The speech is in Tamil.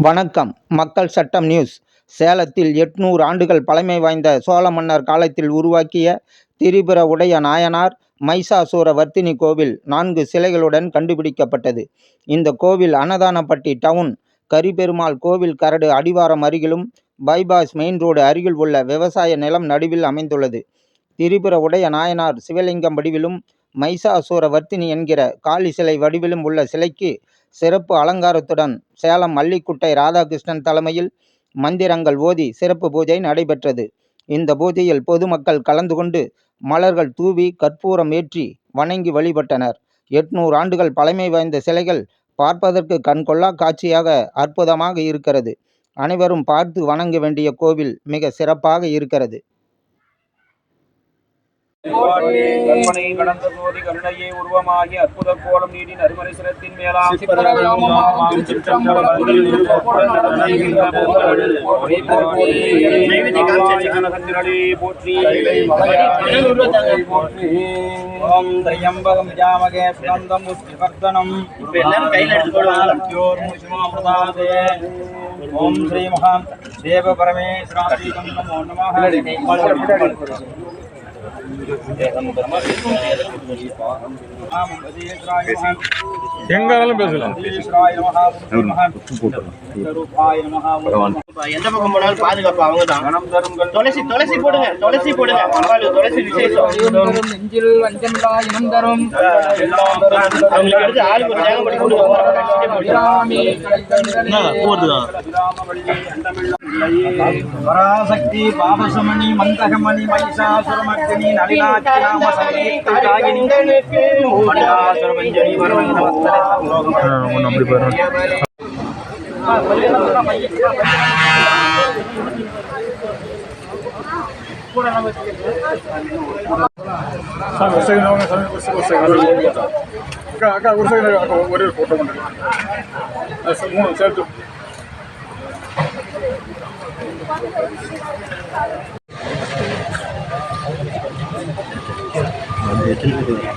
வணக்கம். மக்கள் சட்டம் நியூஸ். சேலத்தில் எட்நூறு ஆண்டுகள் பழமை வாய்ந்த சோழ மன்னர் காலத்தில் உருவாக்கிய திரிபுர உடைய நாயனார் மைசாசூர வர்த்தினி கோவில் நான்கு சிலைகளுடன் கண்டுபிடிக்கப்பட்டது. இந்த கோவில் அன்னதானப்பட்டி டவுன் கரிபெருமாள் கோவில் கரடு அடிவாரம் அருகிலும் பைபாஸ் மெயின் ரோடு அருகில் உள்ள விவசாய நிலம் நடுவில் அமைந்துள்ளது. திரிபுர உடைய நாயனார் சிவலிங்கம் வடிவிலும் மைசாசூர வர்த்தினி என்கிற காளி சிலை வடிவிலும் உள்ள சிலைக்கு சிறப்பு அலங்காரத்துடன் சேலம் மல்லிக்குட்டை ராதாகிருஷ்ணன் தலைமையில் மந்திரங்கள் ஓதி சிறப்பு பூஜை நடைபெற்றது. இந்த பூஜையில் பொதுமக்கள் கலந்து கொண்டு மலர்கள் தூவி கற்பூரம் ஏற்றி வணங்கி வழிபட்டனர். எட்நூறு ஆண்டுகள் பழமை வாய்ந்த சிலைகள் பார்ப்பதற்கு கண்கொள்ளா காட்சியாக அற்புதமாக இருக்கிறது. அனைவரும் பார்த்து வணங்க வேண்டிய கோவில் மிக சிறப்பாக இருக்கிறது. கற்பனை கடந்த சோதி கருணையே உருவமாகி அற்புத கோலம் நீடி நறுமறை சிரத்தின் மேலாம் போற்றி போற்றி ஓம் திரையம்பகம் ஜாமகே ஸ்கந்தம் புஷ்டிவர்தனம் ஓம் ஸ்ரீ மகாம். தேவ பரமேஸ்வராஸ்ரீகம் நமோ நமः எங்காலும் பேசலாம். எந்த பக்கம் போனாலும் பாதுகாப்பு அவங்க தான் துளசி துளசி போடுங்க துளசி போடுங்க. பரவாயில்ல துளசி விசேஷம். நெஞ்சில் வஞ்சமில்லா இனம் தரும் அவங்களுக்கு எடுத்து ஆளுக்கு ஒரு தேங்காய் படி கொடுங்க. Parasakthi பாபசமணி மந்தகமணி மைசாசுரமர்த்தினி நளினாட்சிநாம சங்கீர்த்தகாகினி ¿Qué es